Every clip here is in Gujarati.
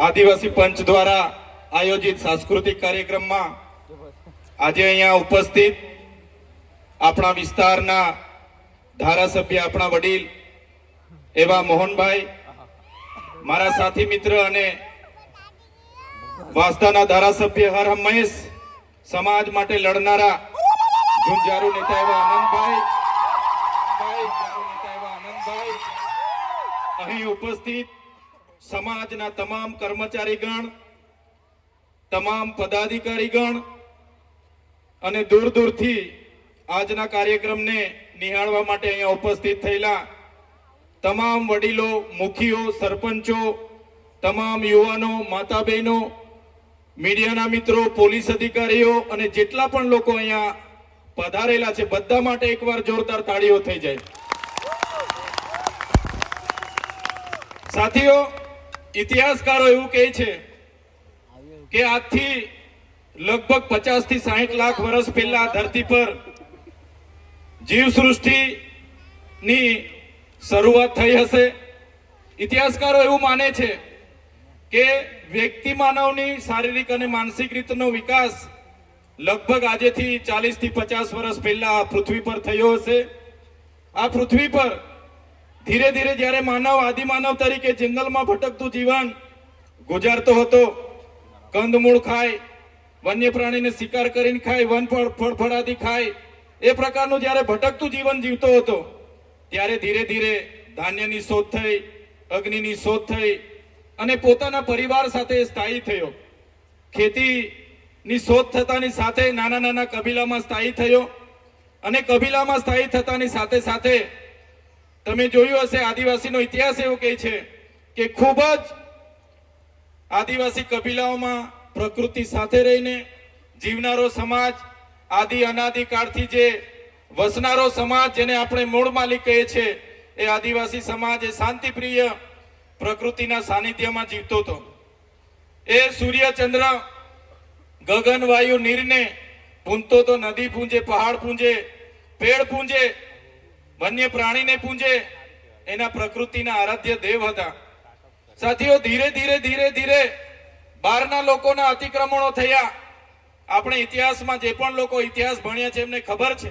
આદિવાસી પંચ દ્વારા આયોજિત સાંસ્કૃતિક કાર્યક્રમમાં આજે અહીંયા ઉપસ્થિત આપણા વિસ્તારના ધારાસભ્ય, આપણા વડીલ એવા મોહનભાઈ, મારા સાથી મિત્ર અને વાંસદાના ધારાસભ્ય હર હંમેશ સમાજ માટે લડનારા ઝુંઝારુ નેતા એવા આનંદભાઈ અહીં ઉપસ્થિત સમાજના તમામ કર્મચારીગણ, તમામ પદાધિકારીગણ અને દૂર દૂરથી આજના કાર્યક્રમને નિહાળવા માટે અહીંયા ઉપસ્થિત થયેલા તમામ વડીલો, મુખીઓ, સરપંચો, તમામ યુવાનો માતા બહેનો મીડિયાના મિત્રો, પોલીસ અધિકારીઓ અને જેટલા પણ લોકો અહીંયા પધારેલા છે, બધા માટે એકવાર જોરદાર તાળીઓ થઈ જાય. સાથીઓ ઇતિહાસકારો એવું કહે છે કે આજથી લગભગ પચાસથી સાહીઠ લાખ વર્ષ પહેલા ધરતી પર જીવ સૃષ્ટિની શરૂઆત થઈ હશે. ઇતિહાસકારો એવું માને છે કે વ્યક્તિ માનવની શારીરિક અને માનસિક રીતનો વિકાસ લગભગ આજેથી ચાલીસથી પચાસ વર્ષ પહેલા પૃથ્વી પર થયો હશે. આ પૃથ્વી પર ધીરે ધીરે જ્યારે માનવ આદિમાનવ તરીકે જંગલમાં ભટકતું જીવન ગુજારતો હતો, કંદમૂળ ખાય વન્ય પ્રાણીને શિકાર કરીને ખાય, વન ફળ ફળ ફળાદી ખાય, એ પ્રકારનું જ્યારે ભટકતું જીવન જીવતો હતો, ત્યારે ધીરે ધીરે ધાન્યની શોધ થઈ, અગ્નિની શોધ થઈ અને પોતાના પરિવાર સાથે સ્થાયી થયો. ખેતીની શોધ થતાની સાથે નાના નાના કબીલામાં સ્થાયી થયો અને કબીલામાં સ્થાયી થતાની સાથે સાથે તમે જોયું હશે, આદિવાસીનો ઇતિહાસ એવો કહે છે કે ખૂબ જ આદિવાસી કબીલાઓમાં પ્રકૃતિ સાથે રહીને જીવનારો સમાજ, આદિ અનાદિકાળથી જે વસનારો સમાજ જેને આપણે મૂળ માલિક કહીએ છીએ એ આદિવાસી સમાજ એ શાંતિપ્રિય પ્રકૃતિના સાનિધ્યમાં જીવતો હતો. એ સૂર્ય ચંદ્ર ગગન વાયુ નીરને પૂંજતો તો નદી પૂંજે પહાડ પૂંજે પેડ પૂંજે વન્ય પ્રાણીને પૂંજે એના પ્રકૃતિના આરાધ્ય દેવ હતા. સાથીઓ, ધીરે ધીરે ધીરે ધીરે બહારના લોકોના અતિક્રમણો થયા. આપણે ઇતિહાસમાં જે પણ લોકો ઇતિહાસ ભણ્યા છે, એમને ખબર છે.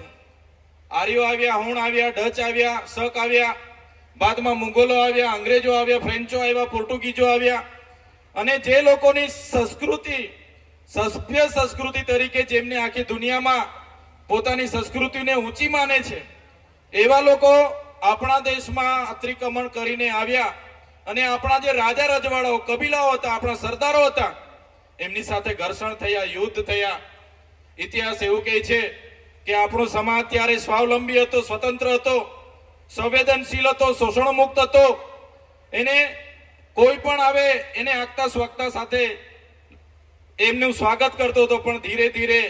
આર્યો આવ્યા, હુણ આવ્યા, ડચ આવ્યા, શક આવ્યા, બાદમાં મુગલો આવ્યા, અંગ્રેજો આવ્યા, ફ્રેન્ચો આવ્યા પોર્ટુગીઝો આવ્યા. અને જે લોકોની સંસ્કૃતિ, સભ્ય સંસ્કૃતિ તરીકે જેમને આખી દુનિયામાં પોતાની સંસ્કૃતિને ઊંચી માને છે એવા લોકો આપણા દેશમાં અતિક્રમણ કરીને આવ્યા અને આપણા જે રાજા રજવાડાઓ, કબીલાઓ હતા, આપણા સરદારો હતા, એમની સાથે ઘર્ષણ થયા, યુદ્ધ થયા. ઇતિહાસ એવું કહે છે કે આપણો સમાજ ત્યારે સ્વાવલંબી હતો, સ્વતંત્ર હતો, સંવેદનશીલ હતો શોષણ મુક્ત હતો. એને કોઈ પણ આવે એને આગતા સ્વાગતા સાથે એમનું સ્વાગત કરતો હતો, પણ ધીરે ધીરે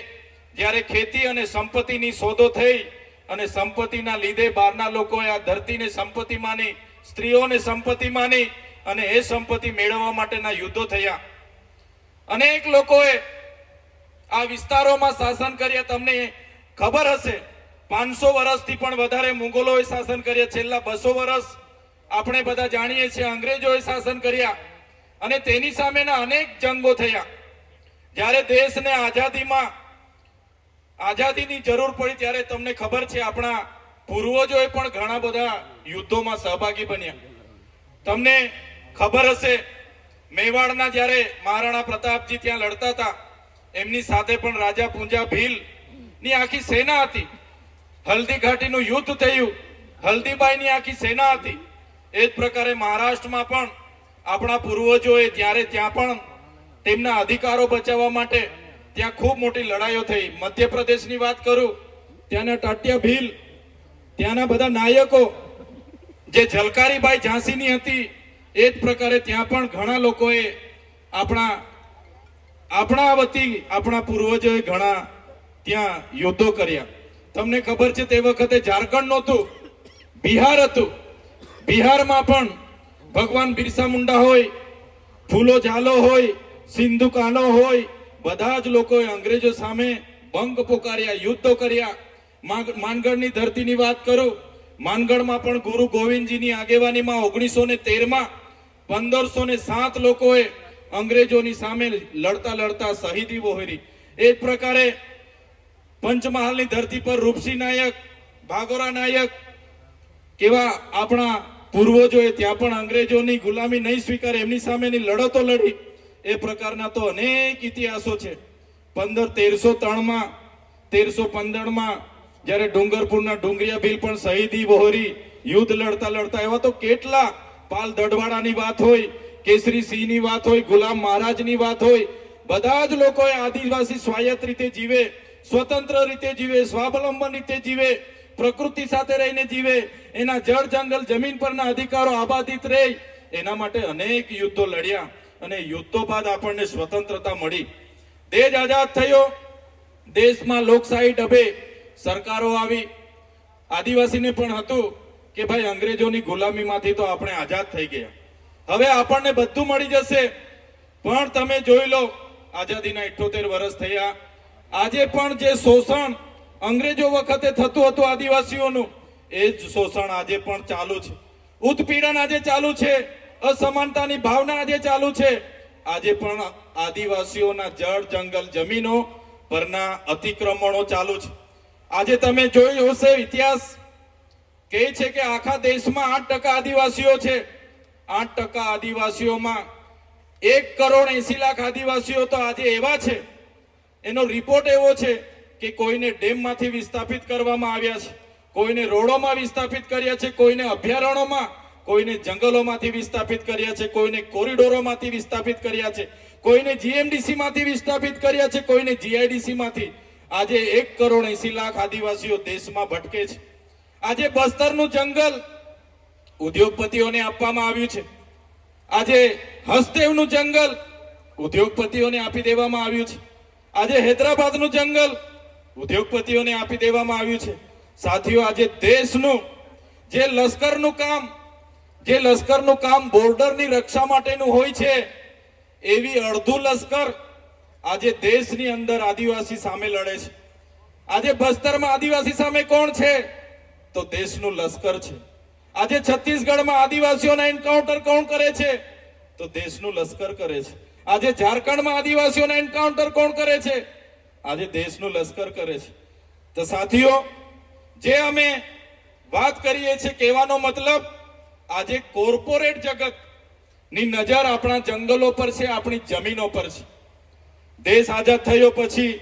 જ્યારે ખેતી અને સંપત્તિની સોદો થઈ અને સંપત્તિના લીધે બહારના લોકોએ આ ધરતીને સંપત્તિ માની, સ્ત્રીઓને સંપત્તિ માની અને એ સંપત્તિ મેળવવા માટેના યુદ્ધો થયા. અનેક લોકોએ આ વિસ્તારોમાં શાસન કર્યા. તમને ખબર હશે, પાંચસો વર્ષથી પણ વધારે મુગલોએ શાસન કર્યા. છેલ્લા બસો વર્ષ આપણે બધા જાણીએ છીએ, અંગ્રેજોએ શાસન કર્યા અને તેની સામેના અનેક જંગો થયા. જ્યારે દેશને આઝાદીમાં આઝાદીની જરૂર પડી ત્યારે તમને ખબર છે, આપણા પૂર્વજોએ પણ ઘણા બધા યુદ્ધોમાં સહભાગી બન્યા. તમને ખબર હશે, મેવાડના જ્યારે મહારાણા પ્રતાપજી ત્યાં લડતા હતા, એમની સાથે પણ રાજા પૂંજા ભીલની આખી સેના હતી. હલ્દી ઘાટીનું યુદ્ધ થયું, હલ્દીબાઈની આખી સેના હતી. એ જ પ્રકારે મહારાષ્ટ્રમાં પણ આપણા પૂર્વજોએ જ્યારે ત્યાં પણ તેમના અધિકારો બચાવવા માટે ત્યાં ખૂબ મોટી લડાઈઓ થઈ. મધ્યપ્રદેશની વાત કરું, ત્યાંના ટાટિયા ભીલ, ત્યાંના બધા નાયકો, જે ઝલકારીબાઈ ઝાંસીની હતી, એ જ પ્રકારે ત્યાં પણ ઘણા લોકોએ આપણા આપણા વતી આપણા પૂર્વજોએ ઘણા ત્યાં યુદ્ધો કર્યા. તમને ખબર છે તે વખતે ઝારખંડ નહોતું, બિહાર હતું. બિહારમાં પણ ભગવાન બિરસા મુંડા હોય, ફૂલો ઝાલો હોય, સિંધુ કાનો હોય બધા જ લોકોએ અંગ્રેજો સામે ભંગ પોકાર્યા, યુદ્ધો કર્યા. માનગઢની ધરતીની વાત કરું. માનગઢમાં પણ ગુરુ ગોવિંદજીની આગેવાનીમાં ઓગણીસો ને તેરમાં પંદરસો ને સાત લોકોએ અંગ્રેજોની સામે લડતા લડતા શહીદી વહોરી. એ જ પ્રકારે પંચમહાલની ધરતી પર રૂપસિંહ નાયક, ભાગોરા નાયક કેવા આપણા પૂર્વજોએ ત્યાં પણ અંગ્રેજોની ગુલામી નહીં સ્વીકારે, એમની સામેની લડતો લડી. એ પ્રકારના તો અનેક ઇતિહાસો છે. પંદર, તેરસો ત્રણમાં, તેરસો પંદરમાં જ્યારે ડુંગરપુરના ડુંગરિયા ભીલ પણ શહીદી વહોરી યુદ્ધ લડતા લડતા એવા તો કેટલા પાલ દડવાડાની વાત હોય, કેસરી સિંહની વાત હોય, ગુલામ મહારાજની વાત હોય, બધા જ લોકોએ આદિવાસી સ્વાયત્ત રીતે જીવે, સ્વતંત્ર રીતે જીવે, સ્વાવલંબન રીતે જીવે, પ્રકૃતિ સાથે રહીને જીવે, એના જળ જંગલ જમીન પરના અધિકારો આબાદિત રહે, એના માટે અનેક યુદ્ધો લડ્યા. અને યુદ્ધો બાદ આપણને સ્વતંત્રતા મળી. દેશ આઝાદ થયો. દેશમાં લોકશાહી ડબે સરકારો આવી. આદિવાસીને પણ હતું કે ભાઈ અંગ્રેજોની ગુલામીમાંથી તો આપણે આઝાદ થઈ ગયા. હવે આપણને બધું મળી જશે. પણ તમે જોઈ લો, આઝાદીના 78 વર્ષ થયા. આજે પણ જે શોષણ અંગ્રેજો વખતે થતું હતું આદિવાસીઓનું, એ જ શોષણ આજે પણ ચાલુ છે. ઉત્પીડન આજે ચાલુ છે. અસમાનતાની ભાવના આજે ચાલુ છે. આજે પણ આદિવાસીઓના જળ, જંગલ, જમીનો પરના અતિક્રમણો ચાલુ છે. આજે તમે જોયું હશે ઇતિહાસ કહે છે કે આખા દેશમાં આઠ ટકા આદિવાસીઓ છે. આઠ ટકા આદિવાસીઓમાં એક કરોડ એસી લાખ આદિવાસીઓ તો આજે એવા છે. એનો રિપોર્ટ એવો છે કે કોઈને ડેમમાંથી વિસ્થાપિત કરવામાં આવ્યા છે. કોઈને રોડોમાં વિસ્થાપિત કર્યા છે. કોઈને અભયારણ્યોમાં કોઈને જંગલોમાંથી વિસ્થાપિત કર્યા છે, કોઈને કોરિડોરોમાંથી વિસ્થાપિત કર્યા છે, કોઈને જીએમડીસી માંથી વિસ્થાપિત કર્યા છે, કોઈને જીઆઈડીસી માંથી આજે એક કરોડ એસી લાખ આદિવાસીઓ દેશમાં ભટકે છે. આજે બસ્તરનું જંગલ ઉદ્યોગપતિઓને આપવામાં આવ્યું છે. આજે હસદેવનું જંગલ ઉદ્યોગપતિઓને આપી દેવામાં આવ્યું છે. આજે હૈદરાબાદનું જંગલ ઉદ્યોગપતિઓને આપી દેવામાં આવ્યું છે. સાથીઓ, આજે દેશનું જે લશ્કરનું કામ જે લશ્કરનું કામ બોર્ડરની રક્ષા માટેનું હોય છે, એવી અડધું લશ્કર આજે દેશની અંદર આદિવાસી સામે લડે છે. આજે બસ્તરમાં આદિવાસી સામે કોણ છે? તો દેશનું લશ્કર છે. આજે છત્તીસગઢમાં આદિવાસીઓના એન્કાઉન્ટર કોણ કરે છે? તો દેશનું લશ્કર કરે છે. આજે ઝારખંડમાં આદિવાસીઓના એન્કાઉન્ટર કોણ કરે છે? આજે દેશનું લશ્કર કરે છે. તો સાથીઓ, જે અમે વાત કરીએ છીએ કહેવાનો મતલબ આજે કોર્પોરેટ જગતની નજર આપણા જંગલો પર છે, આપણી જમીનો પર છે. દેશ આઝાદ થયો પછી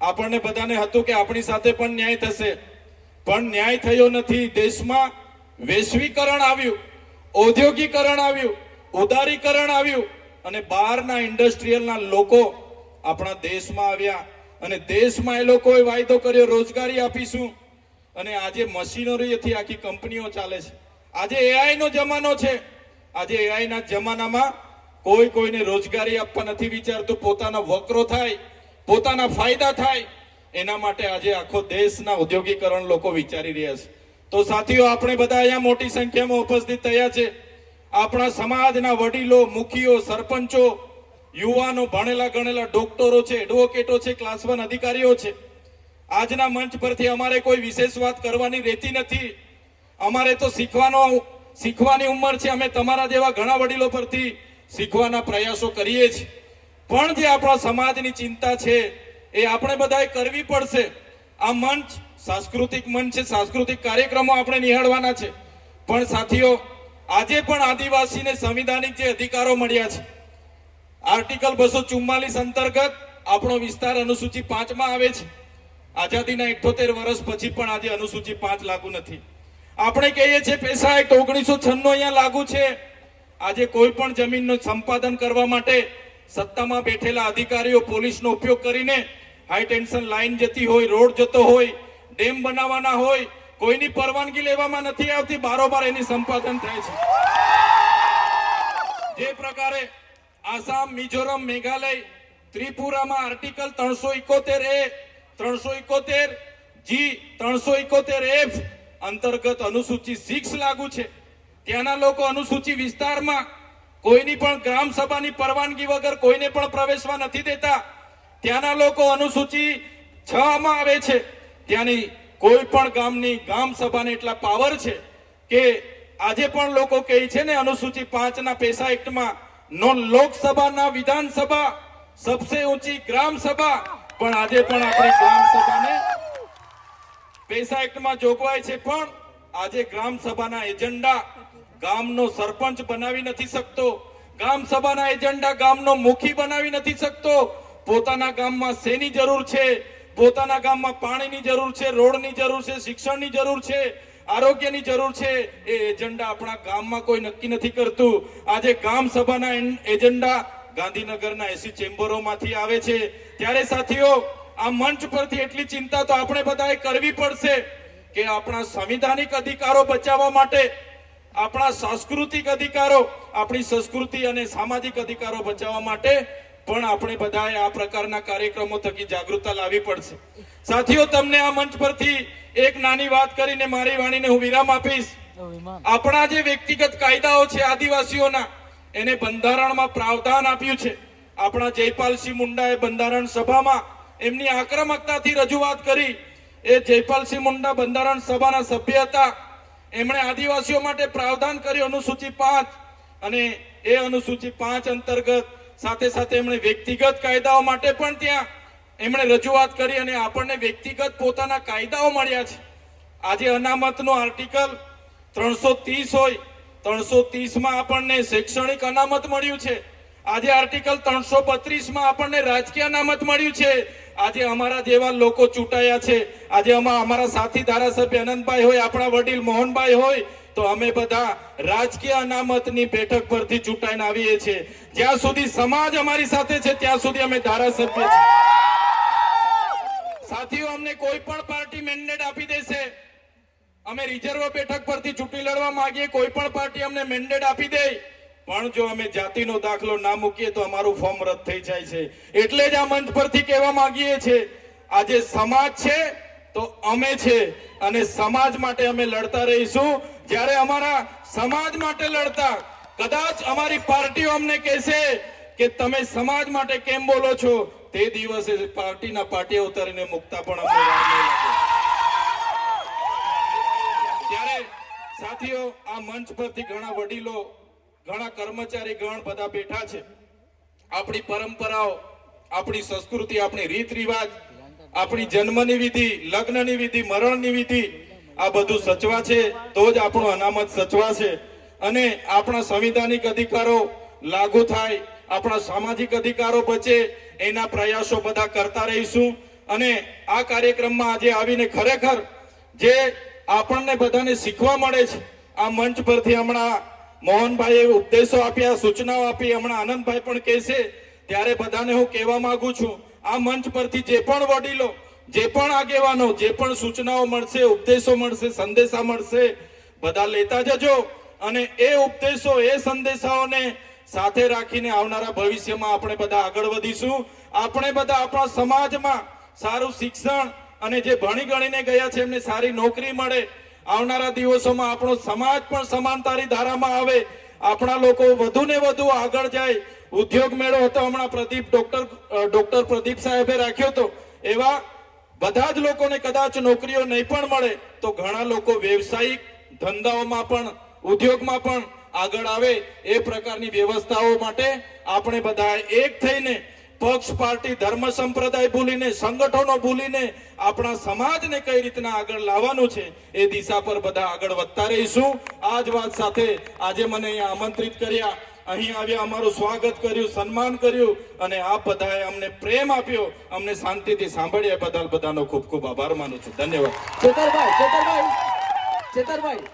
આપણને બધાને હતું કે આપણી સાથે પણ ન્યાય થશે. પણ ન્યાય થયો નથી. દેશમાં વૈશ્વિકરણ આવ્યું, ઔદ્યોગિકરણ આવ્યું, ઉદારીકરણ આવ્યું અને બહારના ઇન્ડસ્ટ્રીયલના લોકો આપણા દેશમાં આવ્યા અને દેશમાં એ લોકોએ વાયદો કર્યો, રોજગારી આપીશું અને આજે મશીનરીથી આખી કંપનીઓ ચાલે છે. આજે એઆઈ નો જમાનો છે. આજે એઆઈ ના જમાનામાં કોઈ કોઈને રોજગારી આપવા નથી વિચારતું. પોતાના વકરો થાય, પોતાના ફાયદા થાય. એના માટે આજે આખો દેશના ઉદ્યોગીકરણ લોકો વિચારી રહ્યા છે. તો સાથીઓ, આપણે બધા અહીંયા મોટી સંખ્યામાં ઉપસ્થિત થયા છે. આપણા સમાજના વડીલો, મુખીઓ, સરપંચો, યુવાનો, ભણેલા ગણેલા ડોક્ટરો છે, એડવોકેટો છે, ક્લાસ વન અધિકારીઓ છે. આજના મંચ પરથી અમારે કોઈ વિશેષ વાત કરવાની રહેતી નથી. અમારે તો શીખવાનો શીખવાની ઉંમર છે. અમે તમારા જેવા ઘણા વડીલો પરથી શીખવાના પ્રયાસો કરીએ છીએ પણ જે આપણા સમાજની ચિંતા છે, એ આપણે બધાએ કરવી પડશે. આ મંચ સાંસ્કૃતિક મંચ છે. સાંસ્કૃતિક કાર્યક્રમો આપણે નિહાળવાના છે. પણ સાથીઓ, આજે પણ આદિવાસીને સંવિધાનિક જે અધિકારો મળ્યા છે. આર્ટિકલ બસો ચુમ્માલીસ અંતર્ગત આપણો વિસ્તાર અનુસૂચિ પાંચમાં આવે છે. આઝાદીના ઇઠોતેર વર્ષ પછી પણ આજે અનુસૂચિ પાંચ લાગુ નથી. આપણે કહીએ છીએ પૈસા એક્ટ ઓગણીસો છન્નું અહીંયા લાગુ છે. આજે કોઈ પણ જમીનનું સંપાદન કરવા માટે સત્તામાં બેઠેલા અધિકારીઓ પોલીસનો ઉપયોગ કરીને હાઈ ટેન્શન લાઈન જતી હોય, રોડ જતો હોય, ડેમ બનાવવાના હોય, કોઈની પરવાનગી લેવામાં નથી આવતી, બારોબાર એની સંપાદન થાય છે. જે પ્રકારે આસામ, મિઝોરમ, મેઘાલય, ત્રિપુરામાં આર્ટિકલ ત્રણસો ઇકોતેર એ, ત્રણસો ઇકોતેર જી, ત્રણસો ઇકોતેર એફ અંતર્ગત અનુસૂચિ સિક્સ લાગુ છે. ત્યાંના લોકો અનુસૂચિ વિસ્તારમાં કોઈની પણ ગ્રામ સભાની પરવાનગી વગર કોઈને પણ પ્રવેશવા નથી દેતા. ત્યાંના લોકો અનુસૂચિ છ માં આવે છે. ત્યાંની કોઈ પણ ગામની ગામ સભાને એટલા પાવર છે કે આજે પણ લોકો કહે છે ને અનુસૂચિ પાંચ ના પૈસા એક્ટમાં નો લોકસભાના વિધાનસભા, સબસે ઊંચી ગ્રામ સભા. પણ આજે પણ આપણી ગ્રામ સભાને પૈસા એક્ટમાં જોગવાઈ છે, પણ આજે ગ્રામ સભાના એજન્ડા ગામનો સરપંચ બનાવી નથી શકતો. ગ્રામ સભાના એજન્ડા ગામનો મુખી બનાવી નથી શકતો. પોતાના ગામમાં શેની જરૂર છે? પોતાના ગામમાં પાણીની જરૂર છે, રોડની જરૂર છે, શિક્ષણની જરૂર છે, આરોગ્યની જરૂર છે? એ એજન્ડા આપણા ગામમાં કોઈ નક્કી નથી કરતું. આજે ગામ સભાના એજન્ડા ગાંધીનગરના એસી ચેમ્બરોમાંથી આવે છે. ત્યારે સાથીઓ આ મંચ પરથી એટલી ચિંતા તો આપણે બધાએ કરવી પડશે કે આપણા સંવિધાનિક અધિકારો બચાવવા માટે આપણા સાંસ્કૃતિક અધિકારો આપણી સંસ્કૃતિ અને સામાજિક અધિકારો બચાવવા માટે પણ આપણે બધાએ આ પ્રકારના કાર્યક્રમો થકી જાગૃતતા લાવવી પડશે. સાથીઓ તમને આ મંચ પરથી એક નાની વાત કરીને મારી વાણીને હું વિરામ આપીશ. આપણા જે વ્યક્તિગત કાયદાઓ છે આદિવાસીઓના એને બંધારણમાં પ્રાવધાન આપ્યું છે. આપણા જયપાલસિંહ મુંડાએ બંધારણ સભામાં એમની આક્રમકતાથી રજૂઆત કરી. એ જયપાલસિંહ મુંડા બંધારણ સભાના સભ્ય હતા. એમણે આદિવાસીઓ માટે પ્રાવધાન કર્યું, અનુસૂચિ પાંચ. અને એ અનુસૂચિ પાંચ અંતર્ગત સાથે સાથે એમણે વ્યક્તિગત કાયદાઓ માટે પણ ત્યાં એમણે રજૂઆત કરી અને આપણને વ્યક્તિગત પોતાના કાયદાઓ મળ્યા છે. આજે અનામતનો આર્ટિકલ ત્રણસો ત્રીસ હોય, ત્રણસો ત્રીસમાં આપણને શૈક્ષણિક અનામત મળ્યું છે. આજે આર્ટિકલ ત્રણસો બત્રીસમાં આપણને રાજકીય અનામત મળ્યું છે. આજે અમારા જેવા લોકો ચૂંટાયા છે. આજે આમાં અમારા સાથી ધારાસભ્ય અનંતભાઈ હોય, આપણા વડીલ મોહનભાઈ હોય, તો અમે બધા રાજકીય અનામતની બેઠક પરથી ચૂંટાઈને આવીએ છીએ. જ્યાં સુધી સમાજ અમારી સાથે છે, ત્યાં સુધી અમે ધારાસભ્ય છીએ. સાથીઓ, અમને કોઈ પણ પાર્ટી મેન્ડેટ આપી દેશે. અમે રિઝર્વ બેઠક પરથી ચૂંટણી લડવા માંગીએ, કોઈ પણ પાર્ટી અમને મેન્ડેટ આપી દે. પણ જો અમે જાતિનો દાખલો ના મૂકીએ તો અમારું ફોર્મ રદ થઈ જાય છે. એટલે જ આ મંચ પરથી કહેવા માંગીએ છીએ, આજે સમાજ છે તો અમે છે અને સમાજ માટે અમે લડતા રહીશું. જ્યારે અમારા સમાજ માટે લડતા, કદાચ અમારી પાર્ટીઓ અમને કહેશે કે તમે સમાજ માટે કેમ બોલો છો, તે દિવસે પાર્ટીના પાટિયા ઉતારીને મુકતા પણ વાર ત્યારે સાથીઓ, આ મંચ પરથી ઘણા વડીલો ઘણા કર્મચારી ગણ બધા બેઠા છે. આપણી પરંપરાઓ, આપણી સંસ્કૃતિ, આપણી રીત રિવાજ આપણી જન્મની વિધિ, લગ્નની વિધિ, મરણની વિધિ, આ બધું સચવા છે, તો જ આપણું અનામત સચવા છે. અને આપણા સંવિધાનિક અધિકારો લાગુ થાય, આપણા સામાજિક અધિકારો બચે, એના પ્રયાસો બધા કરતા રહીશું. અને આ કાર્યક્રમમાં આજે આવીને ખરેખર જે આપણને બધાને શીખવા મળે છે, આ મંચ પરથી હમણાં મોહનભાઈએ ઉપદેશો આપ્યા, સૂચનાઓ આપી. હમણાં આનંદભાઈ પણ કહેશે ત્યારે બધાને હું કહેવા માંગુ છું, આ મંચ પરથી જે પણ વડીલો, જે પણ આગેવાનો, જે પણ સૂચનાઓ મળશે, ઉપદેશો મળશે, સંદેશા મળશે, બધા લેતા જજો. અને એ ઉપદેશો, એ સંદેશાઓને સાથે રાખીને આવનારા ભવિષ્યમાં આપણે બધા આગળ વધીશું. આપણે બધા આપણા સમાજમાં સારું શિક્ષણ અને જે ભણી ગણીને ગયા છે, એમને સારી નોકરી મળે. આવનારા દિવસોમાં આપણો સમાજ પણ સમાનતાની ધારામાં આવે, આપણા લોકો વધુ ને વધુ આગળ જાય. ઉદ્યોગ મેળો હતો, હમણાં પ્રદીપ ડોક્ટર ડોક્ટર પ્રદીપ સાહેબે રાખ્યો હતો. એવા બધા જ લોકોને કદાચ નોકરીઓ નહીં પણ મળે, તો ઘણા લોકો વ્યવસાયિક ધંધાઓમાં પણ, ઉદ્યોગમાં પણ આગળ આવે. એ પ્રકારની વ્યવસ્થાઓ માટે આપણે બધા એક થઈને પક્ષ પાર્ટી ધર્મ સંપ્રદાય ભૂલીને, સંગઠનો ભૂલીને આપણા સમાજને કઈ રીતના આગળ લાવવાનું છે એ દિશા પર બધા આગળ વધતા રહીશું. આ જ વાત સાથે આજે મને અહીંયા આમંત્રિત કર્યા. અહીં આવ્યા, અમારું સ્વાગત કર્યું, સન્માન કર્યું અને આપ બધાએ અમને પ્રેમ આપ્યો. અમને શાંતિથી સાંભળ્યા બધા બધાનો ખૂબ ખૂબ આભાર માનું છું. ધન્યવાદ. ચેતરભાઈ ચેતરભાઈ ચેતરભાઈ.